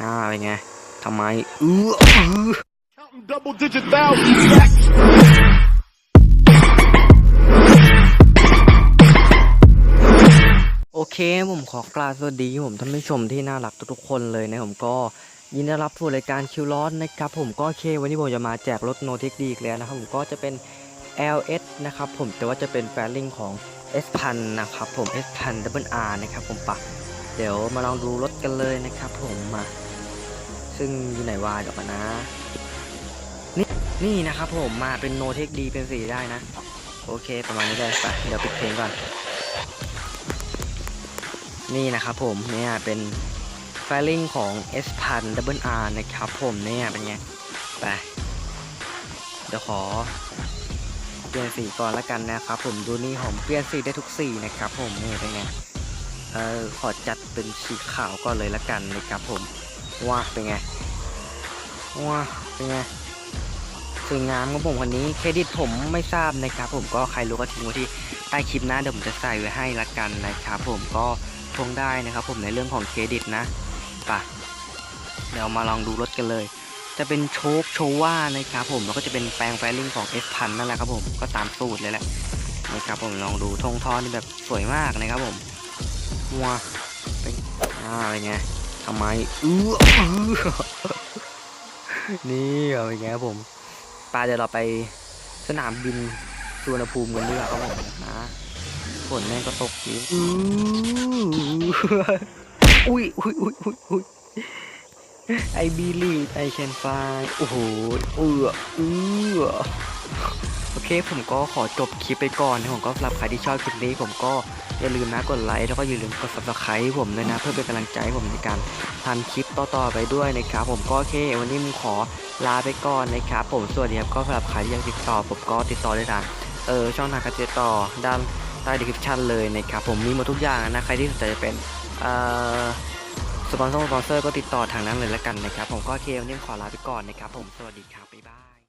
อ่าเป็นไงทำไมเออเออ Counting double digit thousands stacks. โอเคผมขอกราบสวัสดีผมท่านผู้ชมที่น่ารักทุกๆคนเลยนะผมก็ยินดีต้อนรับสู่รายการคิวร้อนนะครับผมก็โอเควันนี้ผมจะมาแจกรถโนเทคดีอีกแล้วนะครับผมก็จะเป็น LS นะครับผมแต่ว่าจะเป็นแฟลิงของ S พันนะครับผม S พัน Double R นะครับผมปะเดี๋ยวมาลองดูรถกันเลยนะครับผมมา ซึ่งอยู่ไหนวาเดี๋ยวกันนะ นี่นี่นะครับผมมาเป็นโนเทคดีเป็นสีได้นะ โอเคประมาณนี้เลยไปเดี๋ยวปิดเพลงก่อน นี่นะครับผมเนี่ยเป็นไฟลิ่งของ S พัน Double R นะครับผมเนี่ยเป็นไงไปเดี๋ยวขอเปลี่ยนสีก่อนละกันนะครับผมดูนี่ผมเปลี่ยนสีได้ทุกสีนะครับผมนี่เป็นไงเออขอจัดเป็นสีขาวก่อนเลยละกันนะครับผมว่าเป็นไง ว่าเป็นไงสวยงามของผมคนนี้เครดิตผมไม่ทราบนะครับ ผมก็ใครรู้ก็ทิ้งไว้ที่ใต้คลิปนะเดี๋ยวผมจะใส่ไว้ให้ละกันนะครับผมก็ทวงได้นะครับ ผมในเรื่องของเครดิตนะปะเดี๋ยวมาลองดูรถกันเลย จะเป็นโชคโชว่านะครับผมแล้วก็จะเป็นแปลงไฟลิ่งของ S พันนั่นแหละครับผมก็ตามสูตรเลยแหละนะครับผมลองดูทงทอนนี่แบบสวยมากนะครับผมว้าเป็นอ่าเป็นไงทำไมออเออ นี่เอาเป็นไงครับผมปาเดี๋ยวเราไปสนามบินสุวรรณภูมิกันดีกว่าครับผมนะฝนแม่งก็ตกอยู่อื้ออุ้ยอุ้ยอุ้ยอุ้ยอุ้ยไอบีลีไอแคนฟโอ้โหเออเออโอเค ผมก็ขอจบคลิปไปก่อนนะผมก็สำหรับใครที่ชอบคลิปนี้ ผมก็อย่าลืมนะกดไลค์แล้วก็อย่าลืมกด subscribe ให้ผมด้วยนะ เพื่อเป็นกำลังใจให้ผมในการทำคลิปต่อๆไปด้วยนะครับผมก็โอเค วันนี้ผมขอลาไปก่อนนะครับผมสวัสดีครับก็สำหรับใครที่อยากติดต่อ ผมก็ติดต่อได้ทางเออช่องทางการติดต่อด้านใต้ดีคริปชันเลยนะครับผมมีหมดทุกอย่างนะใครที่สนใจจะเป็นเอ่อสปอนเซอร์สปอนเซอร์ก็ติดต่อทางนั้นเลยแล้วกันนะครับผมก็โอเควันนี้ขอลาไปก่อนนะครับผมสวัสดีครับบ๊ายบาย